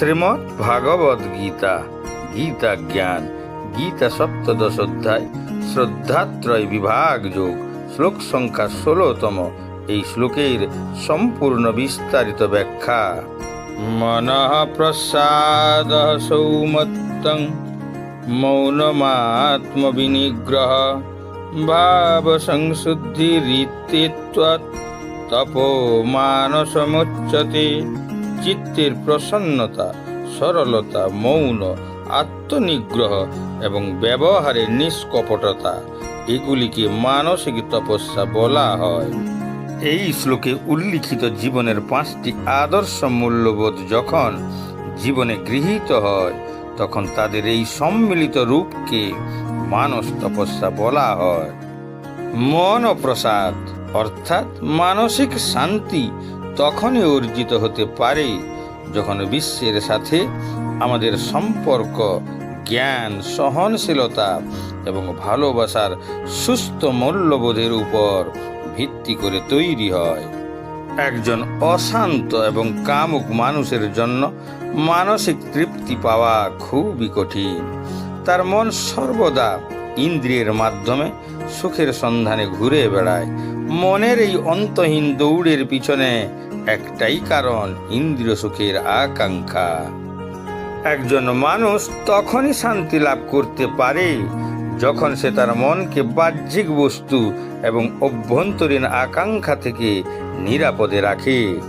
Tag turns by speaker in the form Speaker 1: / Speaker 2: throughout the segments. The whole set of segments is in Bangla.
Speaker 1: শ্রীমৎ ভাগবত গীতা গীতা জ্ঞান গীতা সপ্তদশ অধ্যায় শ্রদ্ধাত্রয় বিভাগ যোগ, শ্লোক সংখ্যা ষোলতম। এই শ্লোকের সম্পূর্ণ বিস্তারিত ব্যাখ্যা। মনঃ প্রসাদ সৌমত্তং, মৌনমাত্মবিনিগ্রহ ভাব সংশুদ্ধিরিত্যৎ তপো মানসমুচ্যতে চিত্তের প্রসন্নতা, সরলতা, মৌন, আত্মনিগ্রহ এবং ব্যবহারের নিষ্কপটতা, এগুলিকে মানসিক তপস্যা বলা হয়। এই শ্লোকে উল্লিখিত জীবনের পাঁচটি আদর্শ মূল্যবোধ যখন জীবনে গৃহীত হয়, তখন তাদের এই সম্মিলিত রূপকে মানস তপস্যা বলা হয়। মন প্রসাদ অর্থাৎ মানসিক শান্তি তখনই অর্জিত হতে পারে যখন বিশ্বের সাথে আমাদের সম্পর্ক, জ্ঞান, সহনশীলতা এবং ভালোবাসার সুস্থ মূল্যবোধের উপর ভিত্তি করে তৈরি হয়। একজন অশান্ত এবং কামুক মানুষের জন্য মানসিক তৃপ্তি পাওয়া খুবই কঠিন। তার মন সর্বদা ইন্দ্রিয়ের মাধ্যমে সুখের সন্ধানে ঘুরে বেড়ায়। মনের এই অন্তহীন দৌড়ের পিছনে একটাই কারণ, ইন্দ্রিয় সুখের আকাঙ্ক্ষা। একজন মানুষ তখনই শান্তি লাভ করতে পারে যখন সে তার মনকে বাহ্যিক বস্তু এবং অভ্যন্তরীণ আকাঙ্ক্ষা থেকে নিরাপদে রাখে।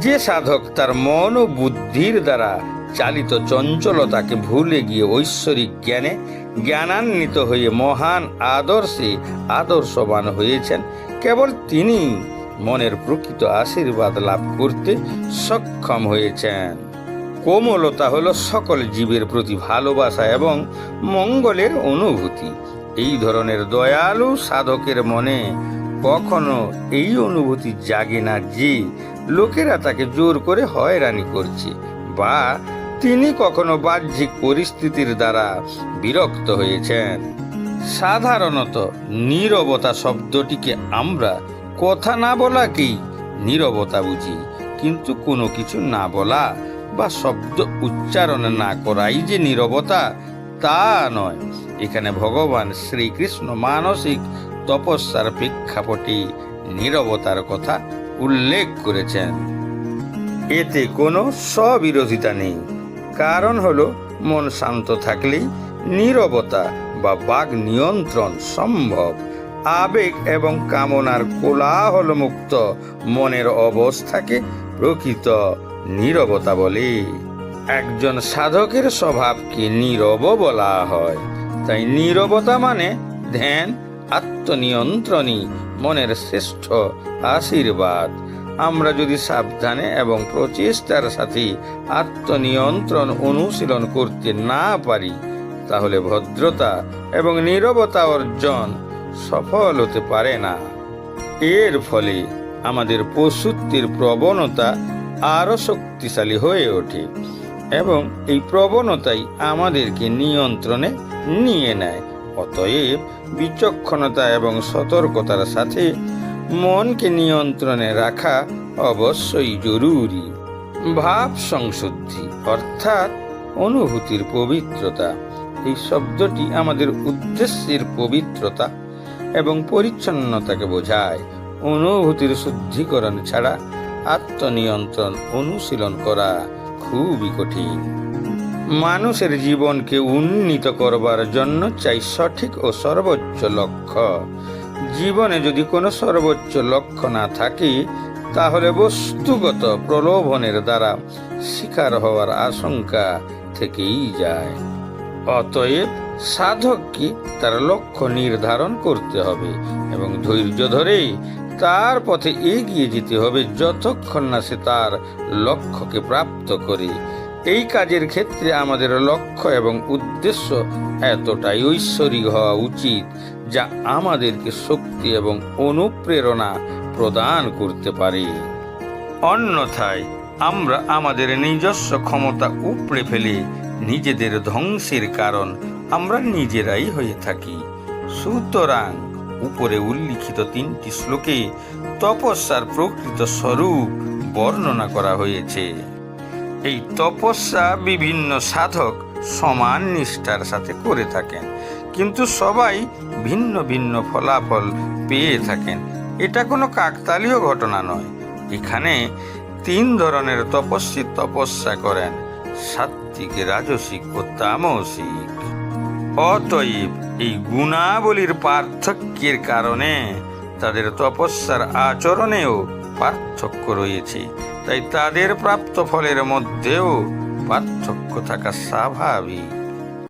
Speaker 1: যে সাধক তার মন ও বুদ্ধির দ্বারা চালিত চঞ্চলতাকে ভুলে গিয়ে ঐশ্বরিক জ্ঞানে জ্ঞানান্বিত হয়ে মহান আদর্শে আদর্শবান হয়েছেন কেবল তিনি মনের প্রকৃত আশীর্বাদ লাভ করতে সক্ষম হয়েছেন। কোমলতা হলো সকল জীবের প্রতি ভালোবাসা এবং মঙ্গলের অনুভূতি। এই ধরনের দয়ালু সাধকের মনে কখনো এই অনুভূতি জাগে না যে লোকেরা তাকে জোর করে হয়রানি করছে বা তিনি কখনো বাহ্যিক পরিস্থিতির দ্বারা বিরক্ত হয়েছেন। সাধারণত নীরবতা শব্দটিকে আমরা কথা না বলাকেই নীরবতা বুঝি, কিন্তু কোনো কিছু না বলা বা শব্দ উচ্চারণ না করাই যে নীরবতা, তা নয়। এখানে ভগবান শ্রীকৃষ্ণ মানসিক তপস্যার প্রেক্ষাপটে নীরবতার কথা উল্লেখ করেছেন। এতে কোনো স্ববিরোধিতা নেই। কারণ হলো, মন শান্ত থাকলেই নীরবতা বা বাঘ নিয়ন্ত্রণ সম্ভব। আবেগ এবং কামনার কোলাহল মুক্ত মনের অবস্থাকে প্রকৃত নীরবতা বলে। একজন সাধকের স্বভাবকে নীরব বলা হয়। তাই নীরবতা মানে ধ্যান, আত্মনিয়ন্ত্রণই, মনের শ্রেষ্ঠ আশীর্বাদ। আমরা যদি সাবধানে এবং প্রচেষ্টার সাথে আত্মনিয়ন্ত্রণ অনুশীলন করতে না পারি তাহলে ভদ্রতা এবং নীরবতা অর্জন সফল হতে পারে না। এর ফলে আমাদের পশুত্বের প্রবণতা আরও শক্তিশালী হয়ে ওঠে এবং এই প্রবণতাই আমাদেরকে নিয়ন্ত্রণে নিয়ে নেয়। অতএব বিচক্ষণতা এবং সতর্কতার সাথে মনকে নিয়ন্ত্রণে রাখা অবশ্যই জরুরি। ভাব সংশুদ্ধি অর্থাৎ অনুভূতির পবিত্রতা এই শব্দটি আমাদের উদ্দেশ্যের পবিত্রতা এবং পরিচ্ছন্নতাকে বোঝায়। অনুভূতির শুদ্ধিকরণ ছাড়া আত্মনিয়ন্ত্রণ অনুশীলন করা খুবই কঠিন। মানুষের জীবনকে উন্নীত করবার জন্য চাই সঠিক ও সর্বোচ্চ লক্ষ্য। জীবনে যদি কোনো সর্বোচ্চ লক্ষ্য না থাকে, তাহলে বস্তুগত প্রলোভনের দ্বারা শিকার হওয়ার আশঙ্কা থেকেই যায়। অতএব সাধককে তার লক্ষ্য নির্ধারণ করতে হবে এবং ধৈর্য ধরে তার পথে এগিয়ে যেতে হবে যতক্ষণ না সে তার লক্ষ্যকে প্রাপ্ত করে। এই কাজের ক্ষেত্রে আমাদের লক্ষ্য এবং উদ্দেশ্য এতটাই ঐশ্বরিক হওয়া উচিত যা আমাদেরকে শক্তি এবং অনুপ্রেরণা প্রদান করতে পারে। অন্যথায় আমরা আমাদের নিজস্ব ক্ষমতা উপড়ে ফেলে নিজেদের ধ্বংসের কারণ আমরা নিজেরাই হয়ে থাকি। সুতরাং উপরে উল্লিখিত তিনটি শ্লোকে তপস্যার প্রকৃত স্বরূপ বর্ণনা করা হয়েছে। এই তপস্যা বিভিন্ন সাধক সমান নিষ্ঠার সাথে করে থাকেন, কিন্তু সবাই ভিন্ন ভিন্ন ফলাফল পেয়ে থাকেন। এটা কোনো কাকতালীয় ঘটনা নয়। এখানে তিন ধরনের তপস্বী তপস্যা করেন। সাত্বিক, রাজসিক ও তামসিক অতএব এই গুণাবলীর পার্থক্যের কারণে তাদের তপস্যার আচরণেও পার্থক্য রয়েছে। তাই তাদের প্রাপ্ত ফলের মধ্যেও পার্থক্য থাকা স্বাভাবিক।